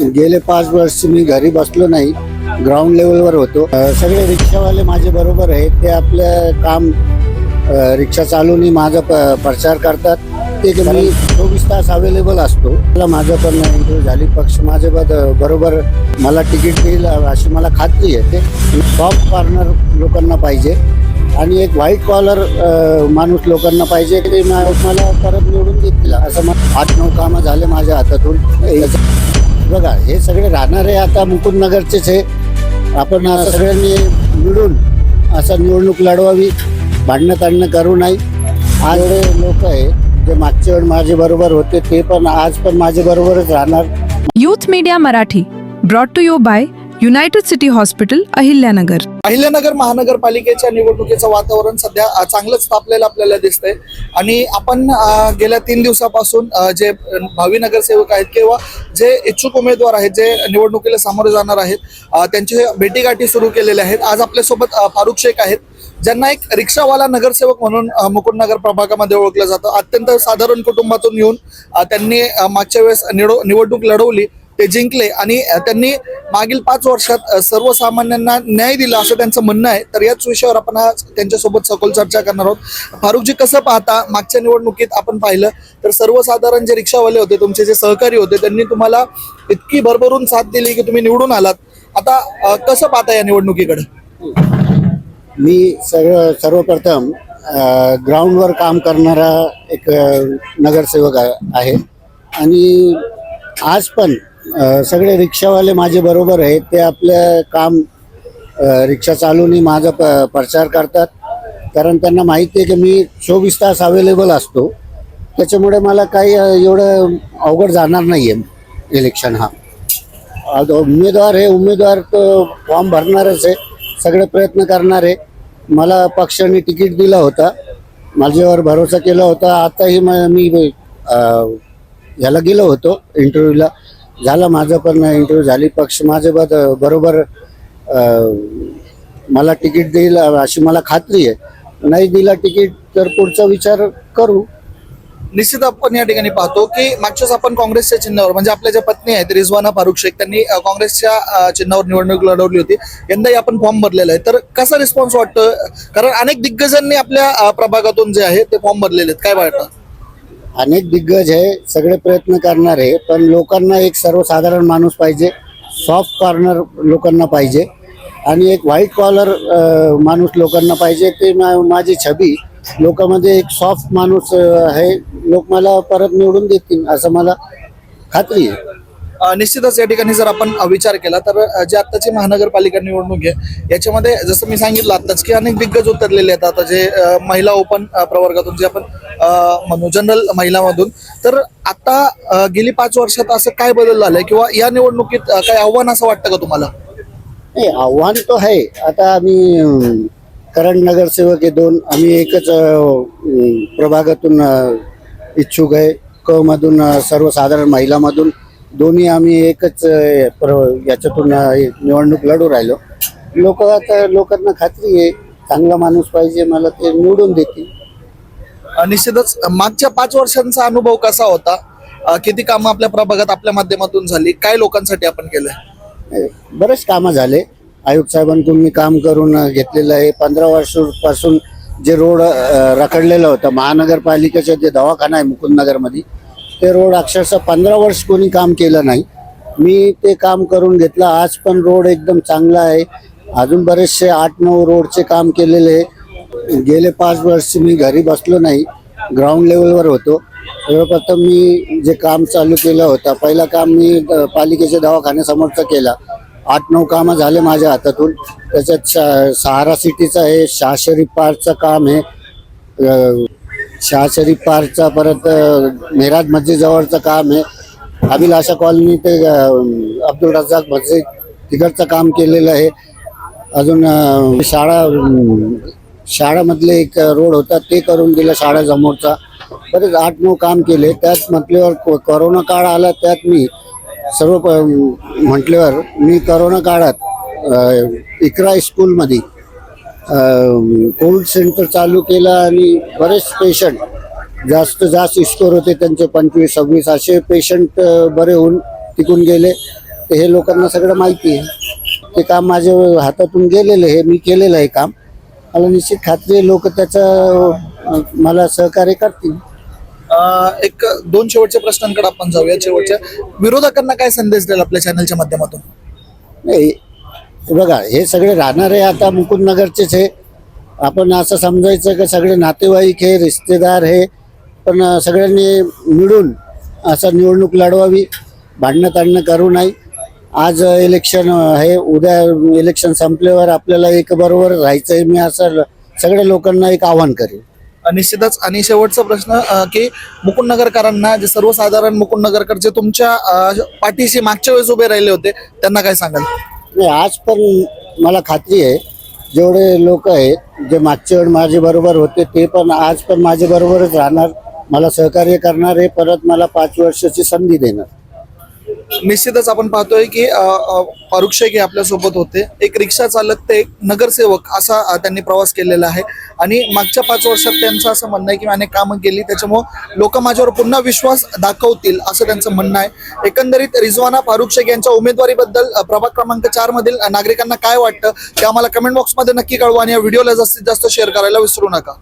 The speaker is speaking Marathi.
गेले पाच वर्ष मी घरी बसलो नाही ग्राउंड लेवलवर होतो. सगळे रिक्षावाले माझे बरोबर आहेत ते आपलं काम रिक्षा चालून माझा प- प्रचार करतात. ते मी चोवीस तास अवेलेबल असतो मला माझं पण इंटरव्ह्यू झाली. पक्ष माझे बरोबर मला तिकीट देईल अशी मला खात्री आहे. ते सॉफ्ट कॉर्नर लोकांना पाहिजे. आणि एक व्हाईट कॉलर माणूस लोकांना पाहिजे ते मला परत निवडून देतील. असं मग आठ नऊ कामं झाले माझ्या हातातून. याचं- बघा हे सगळे राहणारे आता मुकुंदनगरचेच आहे आपण सगळ्यांनी मिळून असं निवडणूक लढवावी. भांडणं ताडणं करू नाही. आज एवढे लोक आहे जे मागच्या वेळ माझे बरोबर होते ते पण आज पण माझे बरोबरच राहणार. Youth media Marathi brought to you by united city hospital Ahilyanagar. Ahilyanagar महानगरपालिकेच्या निवडणुकीचं वातावरण सध्या चांगलंच तापलेलं आपल्याला दिसतंय. आणि आपण गेल्या तीन दिवसापासून जे भावी नगरसेवक आहेत किंवा जे इच्छुक उमेदवार आहेत जे निवडणुकीला सामोरे जाणार आहेत त्यांची भेटीगाठी सुरू केलेल्या आहेत. आज आपल्यासोबत फारुख शेख आहेत. ज्यांना एक रिक्षावाला नगरसेवक म्हणून मुकुंदनगर प्रभागामध्ये ओळखलं जातं. अत्यंत साधारण कुटुंबातून येऊन त्यांनी मागच्या वेळेस निवडणूक लढवली. ते जिंकले आणि त्यांनी मागील पाच वर्षात सर्वसामान्यांना न्याय दिला असं त्यांचं म्हणणं आहे. तर याच विषयावर आपण आज त्यांच्यासोबत सखोल चर्चा करणार आहोत. फारुखजी कसं पाहता मागच्या निवडणुकीत आपण पाहिलं तर सर्वसाधारण जे रिक्षावाले होते तुमचे जे सहकारी होते त्यांनी तुम्हाला इतकी भरभरून साथ दिली की तुम्ही निवडून आलात. आता कसं पाहता या निवडणुकीकडे? मी सर्व सर्वप्रथम ग्राउंडवर काम करणारा एक नगरसेवक आहे. आणि आज पण सगळे रिक्षावाले माझे बरोबर आहेत. ते आपलं काम रिक्षा चालवून माझा प प्रचार करतात. कारण त्यांना माहिती आहे की मी चोवीस तास अवेलेबल असतो. त्याच्यामुळे मला काही एवढं अवघड जाणार नाही आहे इलेक्शन हा उमेदवार हे उमेदवार फॉर्म भरणारच आहे. सगळे प्रयत्न करणार आहे. मला पक्षाने तिकीट दिला होता. माझ्यावर भरोसा केला होता. आताही मी ह्याला गेलो होतो इंटरव्ह्यूला झाला माझं पण इंटरव्ह्यू झाली. पक्ष माझे बद बरोबर मला तिकीट देईल अशी मला खात्री आहे. नाही दिला तिकीट तर पुढचा विचार करू. निश्चित आपण या ठिकाणी पाहतो की मागच्याच आपण काँग्रेसच्या चिन्हावर म्हणजे आपल्या ज्या पत्नी आहेत रिझवाना फारुख शेख त्यांनी काँग्रेसच्या चिन्हावर निवडणूक लढवली होती. यंदाही आपण फॉर्म भरलेला आहे. तर कसा रिस्पॉन्स वाटतो कारण अनेक दिग्गजांनी आपल्या प्रभागातून जे आहे ते फॉर्म भरलेले आहेत. काय वाटतं? अनेक दिग्गज आहे सगळे प्रयत्न करणार आहे पण लोकांना एक सर्वसाधारण माणूस पाहिजे सॉफ्ट कॉर्नर लोकांना पाहिजे आणि एक व्हाईट कॉलर माणूस लोकांना पाहिजे. ते मा- माझी छबी लोकांमध्ये एक सॉफ्ट माणूस आहे लोक मला परत निवडून देतील असं मला खात्री आहे. निश्चितच या ठिकाणी जर आपण विचार केला तर जे आत्ताची महानगरपालिका निवडणूक आहे याच्यामध्ये जसं मी सांगितलं आत्ताच की अनेक दिग्गज उतरलेले आहेत. आता जे महिला ओपन प्रवर्गातून जे आपण म्हणू जनरल महिलामधून तर आता गेली पाच वर्षात असं काय बदल झालंय? किंवा या निवडणुकीत काय आव्हान असं वाटतं का तुम्हाला? नाही आव्हान तो आहे. आता आम्ही करण नगरसेवक हे दोन आम्ही एकच प्रभागातून इच्छुक आहे. क मधून सर्वसाधारण महिलामधून दोन्ही आम्ही एकच अं, प्र- याच्यातून अं, निवडणूक लढू राहिलो. लोक आता लोकांना खात्री आहे चांगला माणूस पाहिजे मला ते निवडून देतील. अ, निश्चितच मागच्या पाच वर्षांचा अनुभव कसा होता? अ, किती कामं आपल्या प्रभागात आपल्या माध्यमातून झाली? काय लोकांसाठी आपण केलंय? बरेच कामं झाले. आयुक्त साहेबांकडून मी काम करून अ, घेतलेलं आहे. पंधरा वर्षापासून जे रोड अ, रखडलेलं होतं महानगरपालिकेचं जे दवाखाना आहे मुकुंदनगरमध्ये ते रोड अक्षरशः पंधरा वर्ष कोणी काम केलं नाही. मी ते काम करून घेतलं. आज पण रोड एकदम चांगला आहे. अजून बरेचसे आठ नऊ रोडचे काम केलेले आहे. गेले पाच वर्ष मी घरी बसलो नाही. ग्राउंड लेवलवर होतो. सर्वप्रथम मी जे काम चालू केलं होतं पहिलं काम मी पालिकेच्या दवाखान्यासमोरचं केला. आठ नऊ कामं झाले माझ्या हातातून. त्याच्यात शा सहारा सिटीचं आहे शाह शरीफ पार्कचं काम आहे. शाह शरीफ पार्कचा परत मेहराज मस्जिदजवळचं काम आहे. अभिलाषा कॉलनी ते अब्दुल रजाक मस्जिद तिकडचं काम केलेलं आहे. अजून शाळा शाळामधले एक रोड होता ते करून दिलं शाळासमोरचा बरेच आठ नऊ काम केले. त्यात म्हटल्यावर को- काळ आला त्यात मी सर्व म्हटल्यावर मी करोना काळात इकरा स्कूलमध्ये कोविड सेंटर चालू केलं आणि बरेच पेशंट जास्त जास्त इस्कोर होते त्यांचे पंचवीस सव्वीस असे पेशंट बरे होऊन टिकून गेले. ते हे लोकांना सगळं माहिती आहे. ते काम माझ्या हातातून गेलेलं आहे मी केलेलं आहे काम. मला निश्चित खात्री आहे लोक त्याचं मला सहकार्य करतील. एक दोन शेवटच्या प्रश्नांकडे आपण जाऊया. शेवटच्या. विरोधकांना काय संदेश द्याल आपल्या चॅनलच्या माध्यमातून? बघा हे सगळे राहणारे आता मुकुंदनगरचेच हे. आपण असं समजायचं की सगळे नातेवाईक हे रिश्तेदार हे पण सगळ्यांनी मिळून असं निवडणूक लढवावी भांडणं ताडणं करू नये. आज इलेक्शन हे उद्या इलेक्शन संपल्यावर आपल्याला एक बरोबर राहायचं आहे मी असं सगळ्या लोकांना एक आव्हान करेन. निश्चितच. आणि शेवटचा प्रश्न की मुकुंदनगरकरांना जे सर्वसाधारण मुकुंदनगरकर जे तुमच्या पाठीशी मागच्या वेळेस उभे राहिले होते त्यांना काय सांगाल? नाही आज पण मला खात्री आहे जेवढे लोक आहेत जे मागच्या वेळ माझे बरोबर होते ते पण आज पण माझ्याबरोबरच बरोबरच राहणार मला सहकार्य करणार आहे परत मला पाच वर्षाची संधी देणार. निश्चितच आपण पाहतोय की अ, फारुख शेख हे आपल्यासोबत होते. एक रिक्षा चालक ते एक नगरसेवक असा त्यांनी प्रवास केलेला आहे. आणि मागच्या पाच वर्षात त्यांचं असं म्हणणं आहे की अनेक कामं केली त्याच्यामुळं लोक माझ्यावर पुन्हा विश्वास दाखवतील असं त्यांचं म्हणणं आहे. एकंदरीत रिझवाना फारुख शेख यांच्या उमेदवारीबद्दल प्रभाग क्रमांक चार मधील नागरिकांना काय वाटतं ते आम्हाला कमेंट बॉक्समध्ये नक्की कळवा आणि या व्हिडिओला जास्तीत जास्त शेअर करायला विसरू नका.